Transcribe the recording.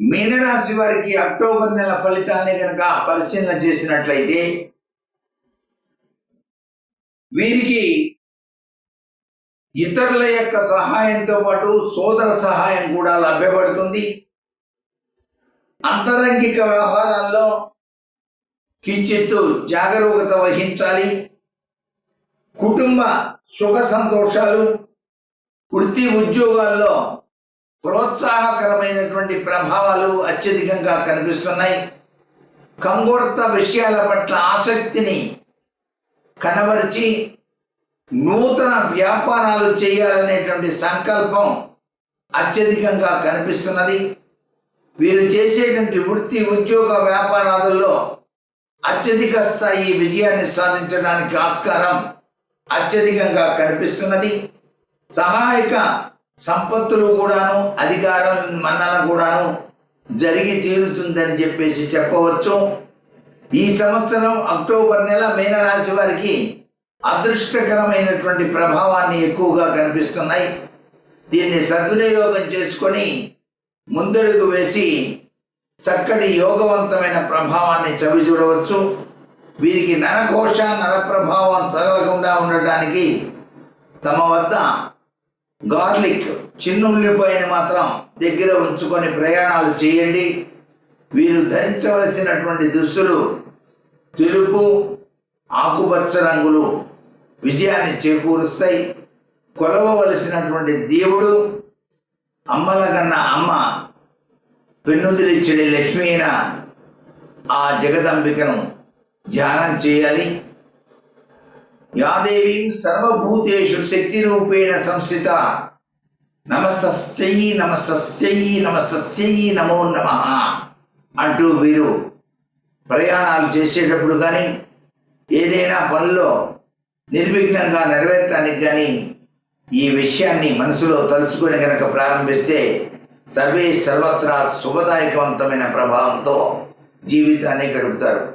మీనరాశి వారికి అక్టోబర్ నెల ఫలితాన్ని కనుక పరిశీలన చేసినట్లయితే వీరికి ఇతరుల యొక్క సహాయంతో పాటు సోదర సహాయం కూడా లభ్యపడుతుంది. అంతరంగిక వ్యవహారాల్లో కించిత్తు జాగరూకత వహించాలి. కుటుంబ సుఖ సంతోషాలు వృత్తి ఉద్యోగాల్లో ప్రోత్సాహకరమైనటువంటి ప్రభావాలు అత్యధికంగా కనిపిస్తున్నాయి. కంగుర్త విషయాల పట్ల ఆసక్తిని కనబరిచి నూతన వ్యాపారాలు చేయాలనేటువంటి సంకల్పం అత్యధికంగా కనిపిస్తున్నది. వీరు చేసేటువంటి వృత్తి ఉద్యోగ వ్యాపారాలలో అత్యధిక స్థాయి విజయాన్ని సాధించడానికి ఆస్కారం అత్యధికంగా కనిపిస్తున్నది. సహాయక సంపత్తులు కూడాను అధికారం మన్నన కూడాను జరిగి తీరుతుందని చెప్పేసి చెప్పవచ్చు. ఈ సంవత్సరం అక్టోబర్ నెల మీనరాశి వారికి అదృష్టకరమైనటువంటి ప్రభావాన్ని ఎక్కువగా కనిపిస్తున్నాయి. దీన్ని సద్వినియోగం చేసుకొని ముందడుగు వేసి చక్కటి యోగవంతమైన ప్రభావాన్ని చవి చూడవచ్చు వీరికి నరఘోష నరప్రభావం తగలకుండా ఉండటానికి తమ వద్ద గార్లిక్ చిన్నుల్లిపాయని మాత్రం దగ్గర ఉంచుకొని ప్రయాణాలు చేయండి. వీరు ధరించవలసినటువంటి దుస్తులు తెలుపు ఆకుపచ్చ రంగులు విజయాన్ని చేకూరుస్తాయి. కొలవవలసినటువంటి దేవుడు అమ్మల కన్నా అమ్మ పెన్నుదిరిచ్చడి లక్ష్మీ అయిన ఆ జగదంబికను ధ్యానం చేయాలి. యాదేవీం సర్వభూతేషు శక్తి రూపేణ సంస్థిత. నమస్తై నమస్తై నమస్తై నమో నమ అంటూ వీరు ప్రయాణాలు చేసేటప్పుడు కానీ ఏదైనా పనిలో నిర్విఘ్నంగా నెరవేర్చడానికి కానీ ఈ విషయాన్ని మనసులో తలుచుకొని కనుక ప్రారంభిస్తే సర్వే సర్వత్రా శుభదాయకవంతమైన ప్రభావంతో జీవితాన్ని గడుపుతారు.